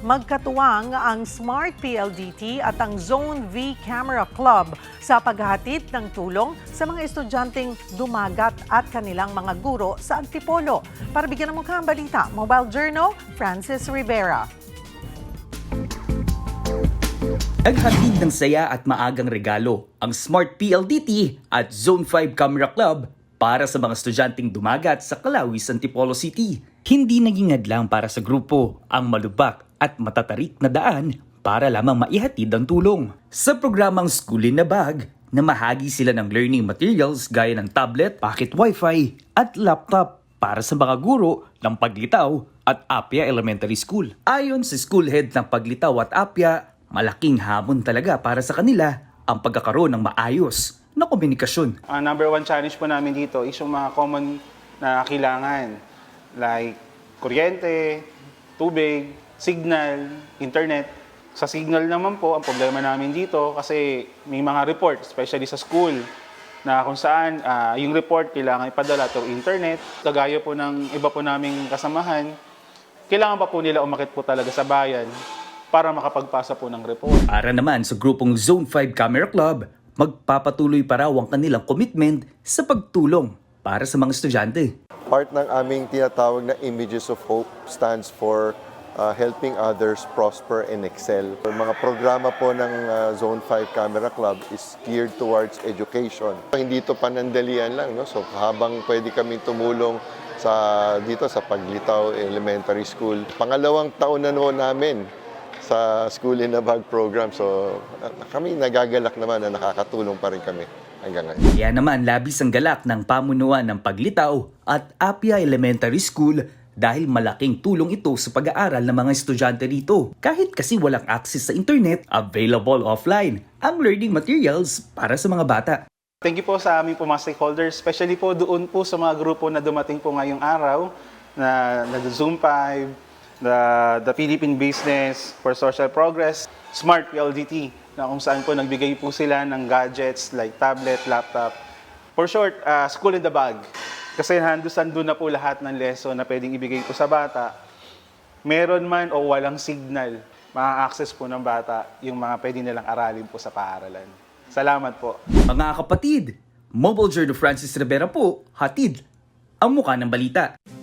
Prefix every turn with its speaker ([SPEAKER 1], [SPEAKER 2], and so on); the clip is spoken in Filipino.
[SPEAKER 1] Magkatuwang ang Smart PLDT at ang Zone V Camera Club sa paghahatid ng tulong sa mga estudyanteng dumagat at kanilang mga guro sa Antipolo. Para bigyan ng mukha ang balita, Mobile Journal, Francis Rivera.
[SPEAKER 2] Naghatid ng saya at maagang regalo ang Smart PLDT at Zone 5 Camera Club para sa mga estudyanteng dumagat sa Calawis, Antipolo City. Hindi naging hadlang para sa grupo ang malubak at matatarik na daan para lamang maihatid ang tulong. Sa programang School in a Bag, namahagi sila ng learning materials gaya ng tablet, pocket wifi at laptop para sa mga guro ng Paglitaw at Apia Elementary School. Ayon sa school head ng Paglitaw at Apia, malaking hamon talaga para sa kanila ang pagkakaroon ng maayos na komunikasyon.
[SPEAKER 3] Ang number one challenge po namin dito is yung mga common na kailangan like kuryente, tubig, signal, internet. Sa signal naman po, ang problema namin dito kasi may mga report, especially sa school, na kung saan ah, yung report kailangan ipadala through internet. Kagaya po ng iba po naming kasamahan, kailangan pa po nila umakit po talaga sa bayan para makapagpasa po ng report.
[SPEAKER 2] Para naman sa grupong Zone 5 Camera Club, magpapatuloy pa raw ang kanilang commitment sa pagtulong para sa mga estudyante.
[SPEAKER 4] Part ng aming tinatawag na Images of Hope stands for uh, helping others prosper and excel. Yung mga programa po ng uh, Zone 5 Camera Club is geared towards education. Hindi ito panandalian lang, no? So habang pwede kaming tumulong sa dito sa Paglitaw Elementary School. Pangalawang taon na noon namin sa School in a Bag program. So kami nagagalak naman na nakakatulong pa rin kami hanggang ngayon.
[SPEAKER 2] Kaya naman labis ang galak ng pamunuan ng Paglitaw at Apia Elementary School dahil malaking tulong ito sa pag-aaral ng mga estudyante rito. Kahit kasi walang access sa internet, available offline ang learning materials para sa mga bata.
[SPEAKER 3] Thank you po sa aming po mga stakeholders, especially po doon po sa mga grupo na dumating po ngayong araw na, na the Zoom 5, the, the Philippine Business for Social Progress, Smart PLDT, na kung saan po nagbigay po sila ng gadgets like tablet, laptop. For short, uh, school in the bag. Kasi handusando na po lahat ng lesson na pwedeng ibigay po sa bata. Meron man o walang signal, ma-access po ng bata yung mga pwede nilang aralin po sa paaralan. Salamat po.
[SPEAKER 2] Mga kapatid, Mobile Journal Francis Rivera po, hatid ang mukha ng balita.